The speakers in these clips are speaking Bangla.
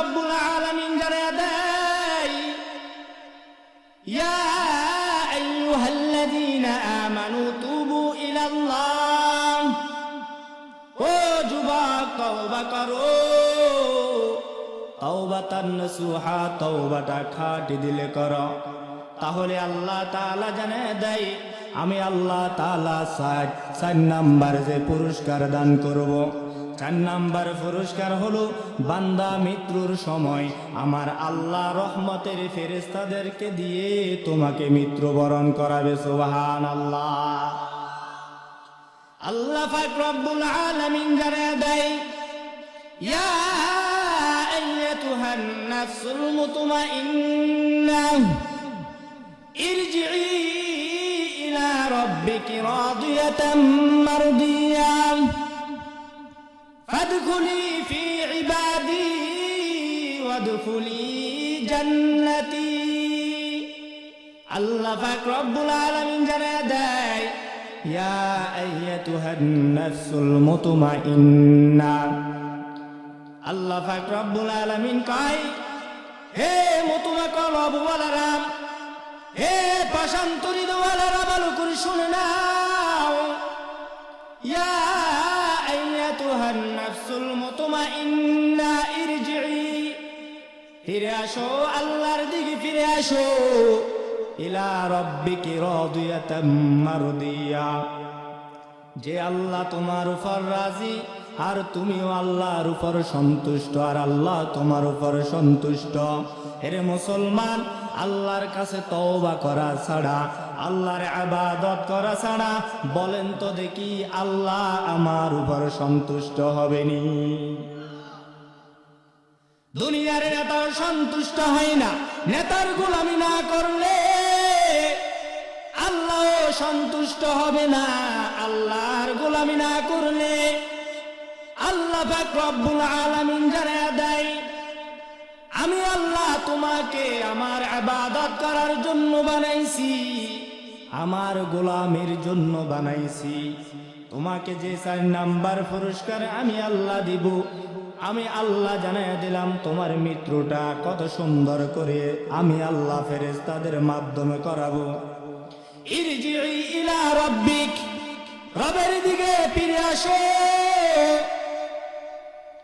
রব্বুল আলামিন জানিয়ে দেয়, ইয়া আইয়ুহাল্লাযীনা আমানু তুবু ইলাল্লাহ, ও যুবক, তওবা করো। তওবাতান নসুহা, তওবাটা খাটি দিলে করো। তাহলে আল্লাহ তাআলা জানে দেয়, আমি আল্লাহ তাআলা সাত নাম্বার যে পুরস্কার দান করব। চার নাম্বার পুরস্কার হলো বান্দা মৃত্যুর সময়। আমার আল্লাহ রহমতের ফেরেস্তাদেরকে দিয়ে তোমাকে মৃত্যুবরণ করাবে সুবহান আল্লাহ আল্লাহ পাক রব্বুল আলামিন জানিয়ে দেয়, ইয়া আইয়াতুহান নাফসুল মুতমাইন্নাহ ইরজিই ইলা রাব্বিকি রাদিয়াতাম মারদিয়াহ فادخلي في عبادي وادخلي جنتي আল্লাহ পাক রব্বুল আলামিন জানিয়ে দেয় ইয়া আইয়াতুহান নাফসুল মুতমাইন্না আল্লাহ পাক রব্বুল আলামিন কয় হে মুতমা কলব ওয়ালারাম হে পাশান্তরিত ওয়ালারা ভালো করে শুনে নাও ইয়া আইয়াতুহান ইরজিই ফিরে আসো, আল্লাহর দিকে ফিরে আসো। ইলা মারদিয়া। যে আল্লাহ তোমার উপর রাজি, আর তুমিও আল্লাহর উপর সন্তুষ্ট, আর আল্লাহ তোমার উপর সন্তুষ্ট। এরে মুসলমান আল্লাহর কাছে তওবা করা ছাড়া, আল্লাহর আবাদত করা ছাড়া বলেন তো দেখি আল্লাহ আমার উপর সন্তুষ্ট হবেনি। দুনিয়ার নেতা সন্তুষ্ট হয় না, নেতার গোলামি না করলে আল্লাহ সন্তুষ্ট হবে না, আল্লাহর গোলামি না করলে আল্লাহ আলামিন দেয় আমি আল্লাহ তোমাকে আমার আবাদত করার জন্য বানাইছি, আমার গোলামের জন্য বানাইছি। তোমাকে যে চার নাম্বার পুরস্কার আমি আল্লাহ দিব, আমি আল্লাহ জানাই দিলাম তোমার মিত্রটা কত সুন্দর করে আমি আল্লাহ ফেরেজ তাদের মাধ্যমে করাবো। ইলা রাব্বিক, রবের দিকে ফিরে আসো।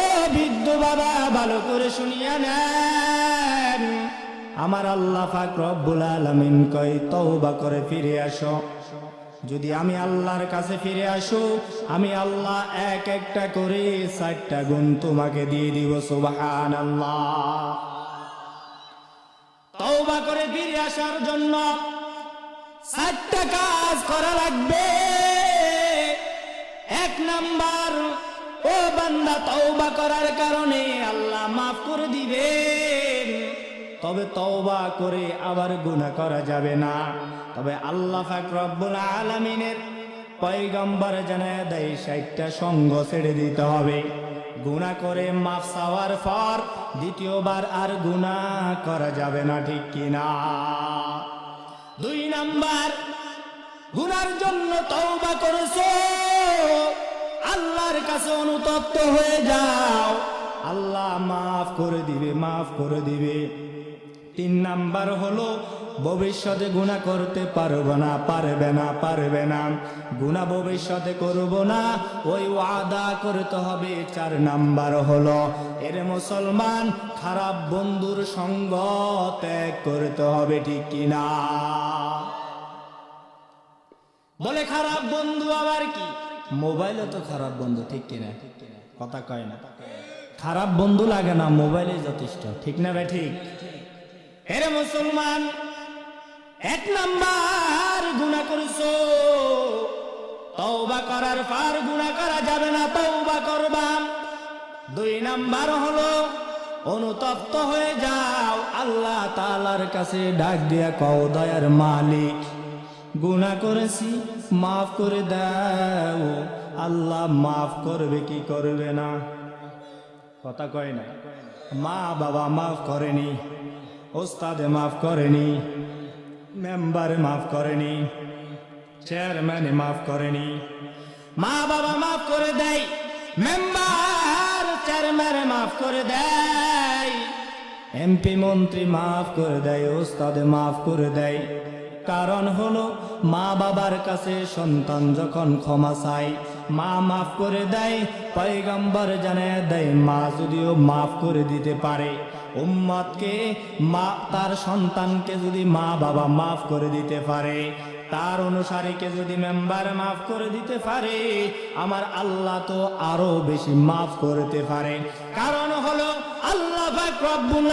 ও বৃদ্ধ বাবা, ভালো করে শুনিয়া নেন। আমার আল্লাহ পাক রব্বুল আলামিন কই তওবা করে ফিরে আসো। যদি আমি আল্লাহর কাছে ফিরে আসো, আমি আল্লাহ এক একটা করে চারটা গুণ তোমাকে দিয়ে দিব সুবাহান আল্লাহ তওবা করে ফিরে আসার জন্য চারটা কাজ করা লাগবে। এক নাম্বার ও বান্দা, তওবা করার কারণে আল্লাহ মাফ করে দিবেন। তবে তওবা করে আবার গুনাহ করা যাবে না। তবে আল্লাহ পাক রব্বুল আলামিনের পয়গম্বর জানায় দেয়, ষাটটা সঙ্গ ছেড়ে দিতে হবে। গুনাহ করে মাফ চাওয়ার পর দ্বিতীয়বার আর গুনাহ করা যাবে না, ঠিক কিনা দুই নাম্বার, গুনার জন্য তওবা করেছ। আল্লাহর কাছে অনুতপ্ত হয়ে যাও। আল্লাহ মাফ করে দিবে, মাফ করে দিবে। তিন নাম্বার হলো, ভবিষ্যতে গুণা করতে পারব না, পারবে না পারবে না। গুণা ভবিষ্যতে করব না, ওই ওয়াদা করতে হবে। চার নাম্বার হলো, এর মুসলমান খারাপ বন্ধুর সঙ্গ ত্যাগ করতে হবে, ঠিক কিনা? বলে খারাপ বন্ধু আবার কি? মোবাইলে তো খারাপ বন্ধু, ঠিক কিনা? কথা কয় না। খারাপ বন্ধু লাগে না মোবাইলে যথেষ্ট, ঠিক না ভাই ঠিক? হেরে মুসলমান, এক নাম্বার গুণা করছ। তওবা করার পার গুণা করা যাবে না, তওবা করবা। দুই নাম্বার হলো, অনুতপ্ত হয়ে যাও, আল্লাহ তালার কাছে ডাক দিয়া কও, দয়ার মালিক। গুণা করেছি, মাফ করে দাও। আল্লাহ মাফ করবে, কি করবে না? কথা কয় না। মা বাবা মাফ করেনি, ওস্তাদে মাফ করেনি, মেম্বারে মাফ করেনি, চেয়ারম্যানে মাফ করেনি। মা বাবা মাফ করে দেয়, মেম্বার, চেয়ারম্যানে মাফ করে দেয়। এমপি মন্ত্রী মাফ করে দেয়, ওস্তাদে মাফ করে দেয়। কারণ হলো, মা বাবার কাছে সন্তান যখন ক্ষমা চায়, মা মাফ করে দেয়, পয়গম্বর জানায় দেয়, মা যদিও মাফ করে দিতে পারে। উম্মতকে মা, তার সন্তানকে যদি মা বাবা মাফ করে দিতে পারে, তার অনুসারীকে যদি মেম্বার মাফ করে দিতে পারে, আমার আল্লাহ তো আরও বেশি মাফ করতে পারে। কারণ হলো, আল্লাহ রব্বুল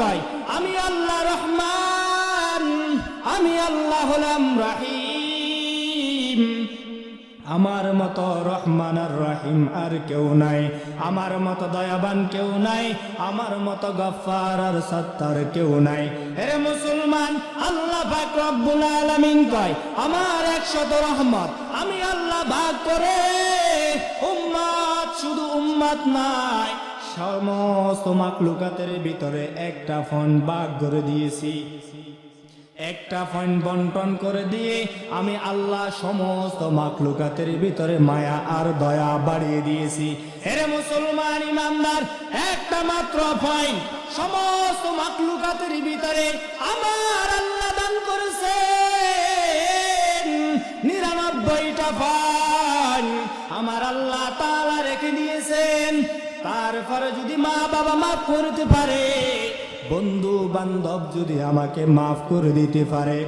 কয়, আমি আল্লাহ রহমান। আমি আল্লাহ হলাম রাহিম। আমার মতো রহমান আর রহিম আর কেউ নাই। আমার মতো দয়াবান কেউ নাই। আমার মতো গফার আর সত্তার কেউ নাই। এরে মুসলমান, আল্লাহ পাক রব্বুল আলামিন কয়, আমার একশত রহমত আমি আল্লাহ ভাগ করে উম্মাত শুধু উম্মাদ নাই। সমস্ত মাকলুকাতের ভিতরে একটা ফোন ভাগ করে দিয়েছি। একটা ফাইন বন্টন করে দিয়ে আমি আল্লাহ সমস্ত মাকলুকাতের ভিতরে মায়া আর দয়া বাড়িয়ে দিয়েছি। হেরে মুসলমান ইমানদার, একটা মাত্র ফোন সমস্ত মাকলুকাতের ভিতরে আমার আল্লাহ দান করেছে নিরানব্বইটা ফোন আমার আল্লাহ তালা রেখে দিয়েছেন। তারপরে যদি মা বাবা মাফ করতে পারে বন্ধু বান্ধব যদি আমাকে মাফ করে দিতে পারে,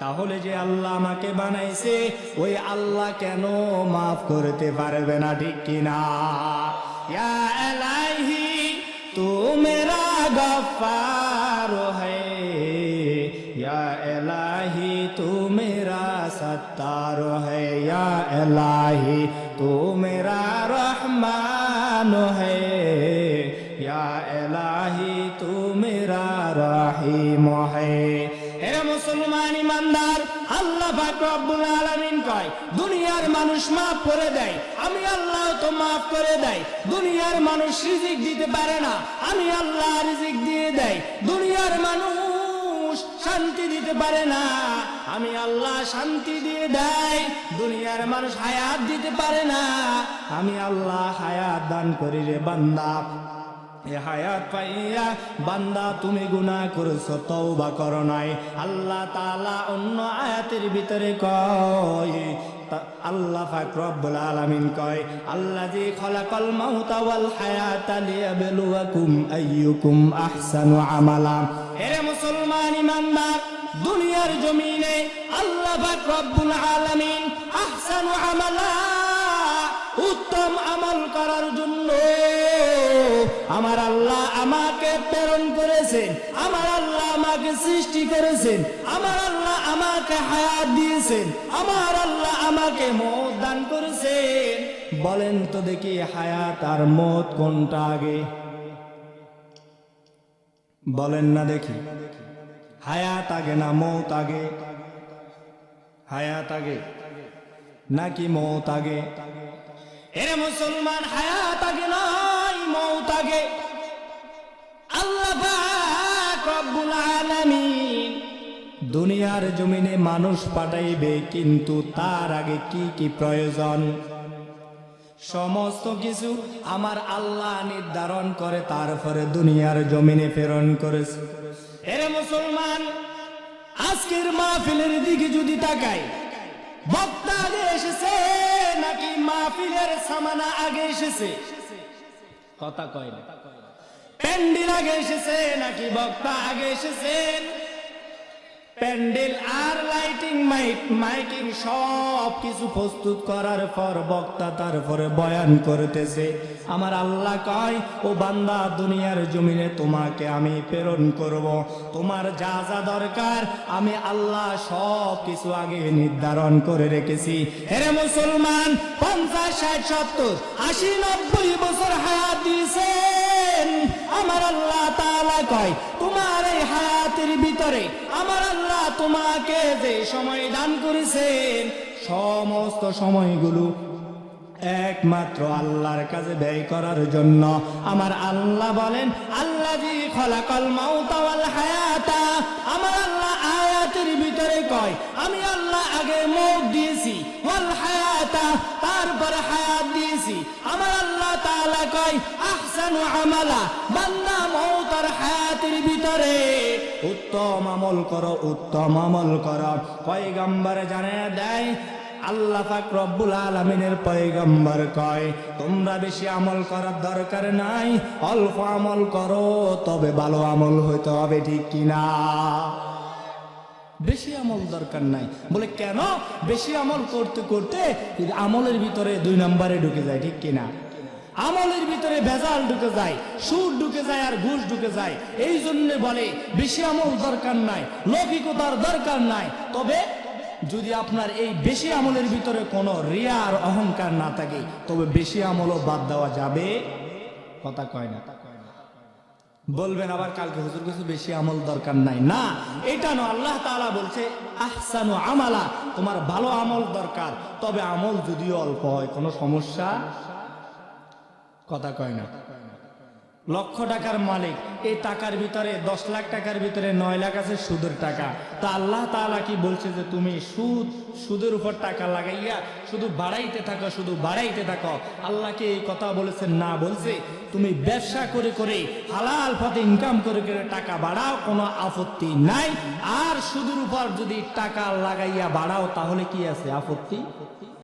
তাহলে যে আল্লাহ আমাকে বানাইছে, ওই আল্লাহ কেন মাফ করতে পারবে না, ঠিক কিনা এলাহি তু মেরা গফার হে। এলাহি তু মেরা সত্তার হে। এলাহি তু মেরা রহমান হে। রাহিম হে। এরা মুসলমান ইমানদার, আল্লাহ পাক রব্বুল আলামিন কয়, দুনিয়ার মানুষ মাফ করে দেয়, আমি আল্লাহ তো মাফ করে দেয়, দুনিয়ার মানুষ রিজিক দিতে পারে না, আমি আল্লাহ রিজিক দিয়ে দেয়, দুনিয়ার মানুষ শান্তি দিতে পারে না, আমি আল্লাহ শান্তি দিয়ে দেয়, দুনিয়ার মানুষ হায়াত দিতে পারে না, আমি আল্লাহ হায়াত দান করি রে বান্দা। হায়াত পাইয়া, বান্দা, তুমি গুনাহ করেছ, তওবা করো নাই। আল্লাহ তাআলা অন্য আয়াতের ভিতরে কয় আল্লাহ পাক রব্বুল আলামিন কয়, আল্লাযী খালাকাল মাউতা ওয়াল হায়াতা লিয়াবলুয়াকুম আইয়ুকুম আহসানু আমালা। এরে মুসলমান ইমানদার, দুনিয়ার জমিনে আল্লাহ পাক রব্বুল আলামিন আহসানু আমালা উত্তম আমল করার জন্য আমার আল্লাহ আমাকে প্রেরণ করেছেন, আমার আল্লাহ আমাকে সৃষ্টি করেছেন, আমার আল্লাহ আমাকে হায়াত দিয়েছেন, আমার আল্লাহ আমাকে মত দান করেছেন। বলেন তো দেখি হায়াত আর মত কোনটা আগে? বলেন না দেখি। হায়াত আগে না মত আগে? হায়াত আগে নাকি মত আগে? এরে মুসলমান, হায়াত আগে নয়, মৌত আগে। দুনিয়ার জমিনে মানুষ পাঠাইবে, কিন্তু তার আগে কি কি প্রয়োজন? সমস্ত কিছু আমার আল্লাহ নির্ধারণ করে, তারপরে দুনিয়ার জমিনে প্রেরণ করেছে। এরে মুসলমান, আজকের মাহফিলের দিকে যদি তাকাই বক্তা আগে এসেছে, নাকি মাহফিলের সামানা আগে এসেছে? কথা কয় না। প্যান্ডিল আগে এসেছে, নাকি বক্তা আগে এসেছেন প্যান্ডেল আর লাইটিং, মাইক মাইকিং সব কিছু প্রস্তুত করার পর বক্তা তারপরে বয়ান করতেছে। আমার আল্লাহ কয়, ও বান্দা, দুনিয়ার জমিনে তোমাকে আমি প্রেরণ করব। তোমার যা যা দরকার আমি আল্লাহ সব কিছু আগে নির্ধারণ করে রেখেছি। হেরে মুসলমান, পঞ্চাশ, ষাট, সত্তর, আশি, নব্বই বছর হায়াত দিয়েছেন। তাআলা কয়, তোমার এই হায়াতের ভিতরে আমার আল্লাহ তোমাকে যে সময় দান করেছেন, সমস্ত সময়গুলো একমাত্র আল্লাহর কাছে ব্যয় করার জন্য। আমার আল্লাহ বলেন আল্লাহ জি খলাকল মাউতা ওয়াল হায়াতা। আমার আল্লাহ আয়াতের ভিতরে কয়, আমি আল্লাহ আগে মৌত দিয়েছি, ওয়াল হায়াতা, তারপর হায়াত দিয়েছি। আমার আল্লাহ তাআলা কয়, আহসানু আমালা, বান্দা মৌত আর হায়াতের ভিতরে। উত্তম আমল করো, উত্তম আমল করো। পয়গম্বর জানে দেয়, আল্লাহ পাক রব্বুল আলামিনের পয়গম্বর কয়, তোমরা বেশি আমল করার দরকার নাই, অল্প আমল করো, তবে ভালো আমল হইতে হবে, ঠিক কিনা বেশি আমল দরকার নাই। বলে, কেন? বেশি আমল করতে করতে আমলের ভিতরে দুই নম্বরে ঢুকে যায়, ঠিক কিনা আমলের ভিতরে ভেজাল ঢুকে যায়, সুর ঢুকে যায় আর ঘুষ ঢুকে যায়। এই জন্য বলে, বেশি আমল দরকার নাই, লৌকিকতার দরকার নাই। তবে যদি আপনার এই বেশি আমলের ভিতরে কোনো রিয়া আর অহংকার না থাকে, তবে বেশি আমলও বাদ দেওয়া যাবে। কথা কয় না। বলবেন আবার কালকে, হুজুর, কিছু বেশি আমল দরকার নাই। না, এটা না আল্লাহ তাআলা বলছে, আহসানু আমালা, তোমার ভালো আমল দরকার। তবে আমল যদিও অল্প হয়, কোনো সমস্যা কথা কয় না। লক্ষ টাকার মালিক, এই টাকার ভিতরে, দশ লাখ টাকার ভিতরে নয় লাখ আছে সুদের টাকা। তা আল্লাহ তাআলা কি বলছে যে তুমি সুদ, সুদের উপর টাকা লাগাইয়া শুধু বাড়াইতে থাকো, শুধু বাড়াইতে থাকো। আল্লাহকে এই কথা বলেছেন না বলছে। তুমি ব্যবসা করে করে, হালাল পথে ইনকাম করে করে টাকা বাড়াও, কোনো আপত্তি নাই। আর সুদের উপর যদি টাকা লাগাইয়া বাড়াও, তাহলে কি আছে আপত্তি?